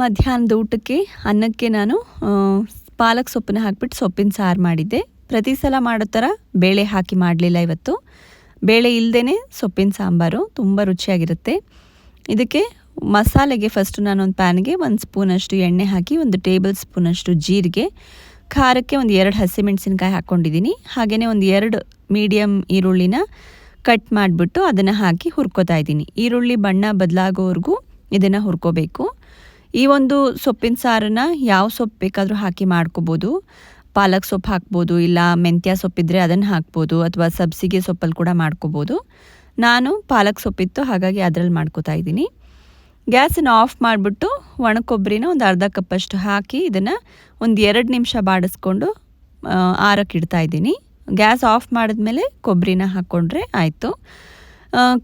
ಮಧ್ಯಾಹ್ನದ ಊಟಕ್ಕೆ ಅನ್ನಕ್ಕೆ ನಾನು ಪಾಲಕ್ ಸೊಪ್ಪನ್ನ ಹಾಕ್ಬಿಟ್ಟು ಸೊಪ್ಪಿನ ಸಾರು ಮಾಡಿದ್ದೆ. ಪ್ರತಿ ಸಲ ಮಾಡೋ ಥರ ಬೇಳೆ ಹಾಕಿ ಮಾಡಲಿಲ್ಲ ಇವತ್ತು. ಬೇಳೆ ಇಲ್ಲದೇ ಸೊಪ್ಪಿನ ಸಾಂಬಾರು ತುಂಬ ರುಚಿಯಾಗಿರುತ್ತೆ. ಇದಕ್ಕೆ ಮಸಾಲೆಗೆ ಫಸ್ಟು ನಾನೊಂದು ಪ್ಯಾನ್ಗೆ ಒಂದು ಸ್ಪೂನಷ್ಟು ಎಣ್ಣೆ ಹಾಕಿ, ಒಂದು ಟೇಬಲ್ ಸ್ಪೂನಷ್ಟು ಜೀರಿಗೆ, ಖಾರಕ್ಕೆ ಒಂದು ಎರಡು ಹಸಿಮೆಣಸಿನ್ಕಾಯಿ ಹಾಕ್ಕೊಂಡಿದ್ದೀನಿ. ಹಾಗೆಯೇ ಒಂದು ಎರಡು ಮೀಡಿಯಮ್ ಈರುಳ್ಳಿನ ಕಟ್ ಮಾಡಿಬಿಟ್ಟು ಅದನ್ನು ಹಾಕಿ ಹುರ್ಕೋತಾ ಇದ್ದೀನಿ. ಈರುಳ್ಳಿ ಬಣ್ಣ ಬದಲಾಗೋವರೆಗೂ ಇದನ್ನು ಹುರ್ಕೋಬೇಕು. ಈ ಒಂದು ಸೊಪ್ಪಿನ ಸಾರನ್ನ ಯಾವ ಸೊಪ್ಪು ಬೇಕಾದರೂ ಹಾಕಿ ಮಾಡ್ಕೋಬೋದು. ಪಾಲಕ್ ಸೊಪ್ಪು ಹಾಕ್ಬೋದು, ಇಲ್ಲ ಮೆಂತ್ಯ ಸೊಪ್ಪಿದ್ರೆ ಅದನ್ನು ಹಾಕ್ಬೋದು, ಅಥವಾ ಸಬ್ಸಿಗೆ ಸೊಪ್ಪಲ್ಲಿ ಕೂಡ ಮಾಡ್ಕೋಬೋದು. ನಾನು ಪಾಲಕ್ ಸೊಪ್ಪಿತ್ತು ಹಾಗಾಗಿ ಅದರಲ್ಲಿ ಮಾಡ್ಕೋತಾ ಇದ್ದೀನಿ. ಗ್ಯಾಸನ್ನು ಆಫ್ ಮಾಡಿಬಿಟ್ಟು ಒಣ ಕೊಬ್ಬರಿನ ಒಂದು ಅರ್ಧ ಕಪ್ಪಷ್ಟು ಹಾಕಿ ಇದನ್ನು ಒಂದು ಎರಡು ನಿಮಿಷ ಬಾಡಿಸ್ಕೊಂಡು ಆರಕ್ಕೆ ಇಡ್ತಾ ಇದ್ದೀನಿ. ಗ್ಯಾಸ್ ಆಫ್ ಮಾಡಿದ್ಮೇಲೆ ಕೊಬ್ಬರಿನ ಹಾಕ್ಕೊಂಡ್ರೆ ಆಯಿತು.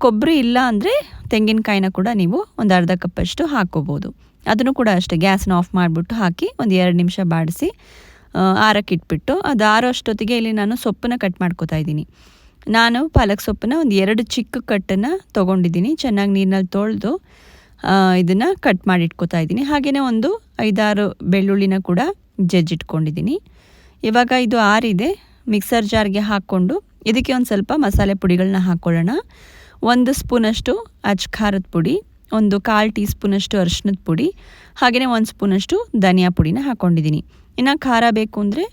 ಕೊಬ್ಬರಿ ಇಲ್ಲ ಅಂದರೆ ತೆಂಗಿನಕಾಯಿನ ಕೂಡ ನೀವು ಒಂದು ಅರ್ಧ ಕಪ್ಪಷ್ಟು ಹಾಕ್ಕೋಬೋದು ಅದನ್ನು ಕೂಡ ಅಷ್ಟೇ ಗ್ಯಾಸ್ನ ಆಫ್ ಮಾಡಿಬಿಟ್ಟು ಹಾಕಿ ಒಂದು ಎರಡು ನಿಮಿಷ ಬಾಡಿಸಿ ಆರಕ್ಕೆ ಇಟ್ಬಿಟ್ಟು ಅದು ಆರೋ ಅಷ್ಟೊತ್ತಿಗೆ ಇಲ್ಲಿ ನಾನು ಸೊಪ್ಪನ್ನ ಕಟ್ ಮಾಡ್ಕೋತಾ ಇದ್ದೀನಿ. ನಾನು ಪಾಲಕ್ ಸೊಪ್ಪನ್ನ ಒಂದು ಎರಡು ಚಿಕ್ಕ ಕಟ್ಟನ್ನು ತೊಗೊಂಡಿದ್ದೀನಿ. ಚೆನ್ನಾಗಿ ನೀರಿನಲ್ಲಿ ತೊಳೆದು ಇದನ್ನು ಕಟ್ ಮಾಡಿ ಇಟ್ಕೋತಾ ಇದ್ದೀನಿ. ಹಾಗೆಯೇ ಒಂದು ಐದಾರು ಬೆಳ್ಳುಳ್ಳಿನ ಕೂಡ ಜಜ್ಜಿಟ್ಕೊಂಡಿದ್ದೀನಿ. ಇವಾಗ ಇದು ಆರಿದೆ ಮಿಕ್ಸರ್ ಜಾರ್ಗೆ ಹಾಕ್ಕೊಂಡು ಇದಕ್ಕೆ ಒಂದು ಸ್ವಲ್ಪ ಮಸಾಲೆ ಪುಡಿಗಳನ್ನ ಹಾಕ್ಕೊಳ್ಳೋಣ ಒಂದು ಸ್ಪೂನಷ್ಟು ಅಚ್ ಖಾರದ ಪುಡಿ, ಒಂದು ಕಾಲು ಟೀ ಸ್ಪೂನಷ್ಟು ಅರಿಶಿನದ ಪುಡಿ ಹಾಗೆಯೇ ಒಂದು ಸ್ಪೂನಷ್ಟು ಧನಿಯಾ ಪುಡಿನ ಹಾಕ್ಕೊಂಡಿದ್ದೀನಿ ಇನ್ನು ಖಾರ ಬೇಕು ಅಂದರೆ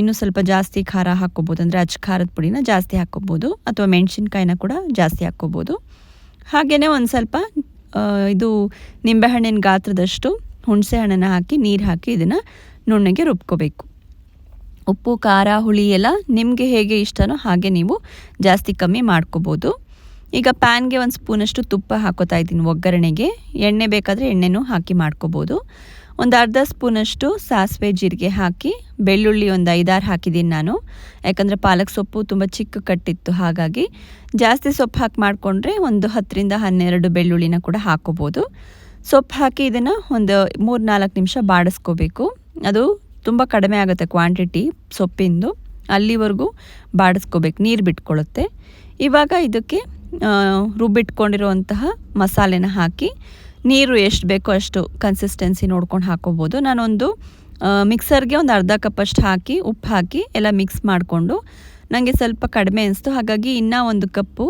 ಇನ್ನೂ ಸ್ವಲ್ಪ ಜಾಸ್ತಿ ಖಾರ ಹಾಕ್ಕೋಬೋದು ಅಂದರೆ ಅಜ್ ಖಾರದ ಪುಡಿನ ಜಾಸ್ತಿ ಹಾಕ್ಕೋಬೋದು, ಅಥವಾ ಮೆಣಸಿನ್ಕಾಯಿನ ಕೂಡ ಜಾಸ್ತಿ ಹಾಕ್ಕೋಬೋದು. ಹಾಗೆಯೇ ಒಂದು ಸ್ವಲ್ಪ ಇದು ನಿಂಬೆಹಣ್ಣಿನ ಗಾತ್ರದಷ್ಟು ಹುಣಸೆ ಹಣ್ಣನ್ನು ಹಾಕಿ, ನೀರು ಹಾಕಿ ಇದನ್ನು ನುಣ್ಣಗೆ ರುಬ್ಕೋಬೇಕು. ಉಪ್ಪು, ಖಾರ, ಹುಳಿ ಎಲ್ಲ ನಿಮಗೆ ಹೇಗೆ ಇಷ್ಟನೋ ಹಾಗೆ ನೀವು ಜಾಸ್ತಿ ಕಮ್ಮಿ ಮಾಡ್ಕೋಬೋದು. ಈಗ ಪ್ಯಾನ್ಗೆ ಒಂದು ಸ್ಪೂನಷ್ಟು ತುಪ್ಪ ಹಾಕೋತಾ ಇದ್ದೀನಿ ಒಗ್ಗರಣೆಗೆ. ಎಣ್ಣೆ ಬೇಕಾದರೆ ಎಣ್ಣೆನೂ ಹಾಕಿ ಮಾಡ್ಕೋಬೋದು. ಒಂದು ಅರ್ಧ ಸ್ಪೂನಷ್ಟು ಸಾಸಿವೆ ಜೀರಿಗೆ ಹಾಕಿ, ಬೆಳ್ಳುಳ್ಳಿ ಒಂದು ಐದಾರು ಹಾಕಿದ್ದೀನಿ ನಾನು. ಯಾಕಂದರೆ ಪಾಲಕ್ ಸೊಪ್ಪು ತುಂಬ ಚಿಕ್ಕ ಕಟ್ಟಿತ್ತು, ಹಾಗಾಗಿ ಜಾಸ್ತಿ ಸೊಪ್ಪು ಹಾಕಿ ಮಾಡಿಕೊಂಡ್ರೆ ಒಂದು ಹತ್ತರಿಂದ ಹನ್ನೆರಡು ಬೆಳ್ಳುಳ್ಳಿನ ಕೂಡ ಹಾಕೋಬೋದು. ಸೊಪ್ಪು ಹಾಕಿ ಇದನ್ನು ಒಂದು ಮೂರು ನಾಲ್ಕು ನಿಮಿಷ ಬಾಡಿಸ್ಕೋಬೇಕು. ಅದು ತುಂಬ ಕಡಿಮೆ ಆಗುತ್ತೆ ಕ್ವಾಂಟಿಟಿ ಸೊಪ್ಪಿಂದು. ಅಲ್ಲಿವರೆಗೂ ಬಾಡಿಸ್ಕೋಬೇಕು, ನೀರು ಬಿಟ್ಕೊಳ್ಳುತ್ತೆ ಇವಾಗ ಇದಕ್ಕೆ ರುಬ್ಬಿಟ್ಕೊಂಡಿರುವಂತಹ ಮಸಾಲೆನ ಹಾಕಿ ನೀರು ಎಷ್ಟು ಬೇಕೋ ಅಷ್ಟು ಕನ್ಸಿಸ್ಟೆನ್ಸಿ ನೋಡ್ಕೊಂಡು ಹಾಕೋಬೋದು. ನಾನೊಂದು ಮಿಕ್ಸರ್ಗೆ ಒಂದು ಅರ್ಧ ಕಪ್ಪಷ್ಟು ಹಾಕಿ, ಉಪ್ಪು ಹಾಕಿ ಎಲ್ಲ ಮಿಕ್ಸ್ ಮಾಡಿಕೊಂಡು ನನಗೆ ಸ್ವಲ್ಪ ಕಡಿಮೆ ಅನಿಸ್ತು. ಹಾಗಾಗಿ ಇನ್ನೂ ಒಂದು ಕಪ್ಪು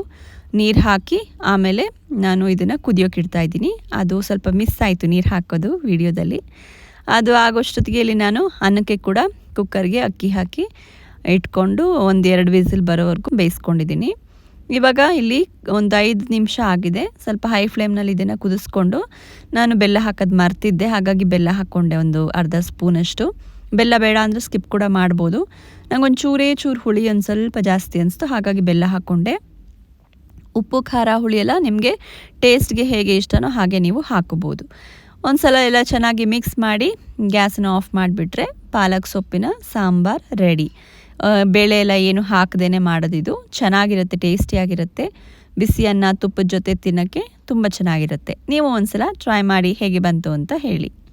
ನೀರು ಹಾಕಿ ಆಮೇಲೆ ನಾನು ಇದನ್ನು ಕುದಿಯೋಕೆ ಇಡ್ತಾ ಇದ್ದೀನಿ. ಅದು ಸ್ವಲ್ಪ ಮಿಸ್ ಆಯಿತು ನೀರು ಹಾಕೋದು ವಿಡಿಯೋದಲ್ಲಿ. ಅದು ಆಗೋಷ್ಟೊತ್ತಿಗೆ ಇಲ್ಲಿ ನಾನು ಅನ್ನಕ್ಕೆ ಕೂಡ ಕುಕ್ಕರ್ಗೆ ಅಕ್ಕಿ ಹಾಕಿ ಇಟ್ಕೊಂಡು ಒಂದು ಎರಡು ವಿಸಿಲ್ ಬರೋವರೆಗೂ ಬೇಯಿಸ್ಕೊಂಡಿದ್ದೀನಿ. ಇವಾಗ ಇಲ್ಲಿ ಒಂದು ಐದು ನಿಮಿಷ ಆಗಿದೆ. ಸ್ವಲ್ಪ ಹೈ ಫ್ಲೇಮ್ನಲ್ಲಿ ಇದನ್ನು ಕುದಿಸ್ಕೊಂಡು ನಾನು ಬೆಲ್ಲ ಹಾಕೋದು ಮರ್ತಿದ್ದೆ. ಹಾಗಾಗಿ ಬೆಲ್ಲ ಹಾಕ್ಕೊಂಡೆ ಒಂದು ಅರ್ಧ ಸ್ಪೂನಷ್ಟು ಬೆಲ್ಲ ಬೇಡ ಅಂದರೆ ಸ್ಕಿಪ್ ಕೂಡ ಮಾಡ್ಬೋದು. ನಂಗೊಂದು ಚೂರೇ ಚೂರು ಹುಳಿ ಒಂದು ಸ್ವಲ್ಪ ಜಾಸ್ತಿ ಅನಿಸ್ತು. ಹಾಗಾಗಿ ಬೆಲ್ಲ ಹಾಕ್ಕೊಂಡೆ ಉಪ್ಪು, ಖಾರ, ಹುಳಿ ಎಲ್ಲ ನಿಮಗೆ ಟೇಸ್ಟ್ಗೆ ಹೇಗೆ ಇಷ್ಟನೋ ಹಾಗೆ ನೀವು ಹಾಕೋಬೋದು ಒಂದು ಸಲ ಎಲ್ಲ ಚೆನ್ನಾಗಿ ಮಿಕ್ಸ್ ಮಾಡಿ ಗ್ಯಾಸನ್ನ ಆಫ್ ಮಾಡಿಬಿಟ್ರೆ ಪಾಲಕ್ ಸೊಪ್ಪಿನ ಸಾಂಬಾರ್ ರೆಡಿ ಬೇಳೆ ಎಲ್ಲ ಏನು ಹಾಕದೇನೆ ಮಾಡೋದಿದು. ಚೆನ್ನಾಗಿರುತ್ತೆ, ಟೇಸ್ಟಿಯಾಗಿರುತ್ತೆ. ಬಿಸಿ ಅನ್ನ ತುಪ್ಪದ ಜೊತೆ ತಿನ್ನೋಕ್ಕೆ ತುಂಬ ಚೆನ್ನಾಗಿರುತ್ತೆ. ನೀವು ಒಂದ್ಸಲ ಟ್ರೈ ಮಾಡಿ ಹೇಗೆ ಬಂತು ಅಂತ ಹೇಳಿ.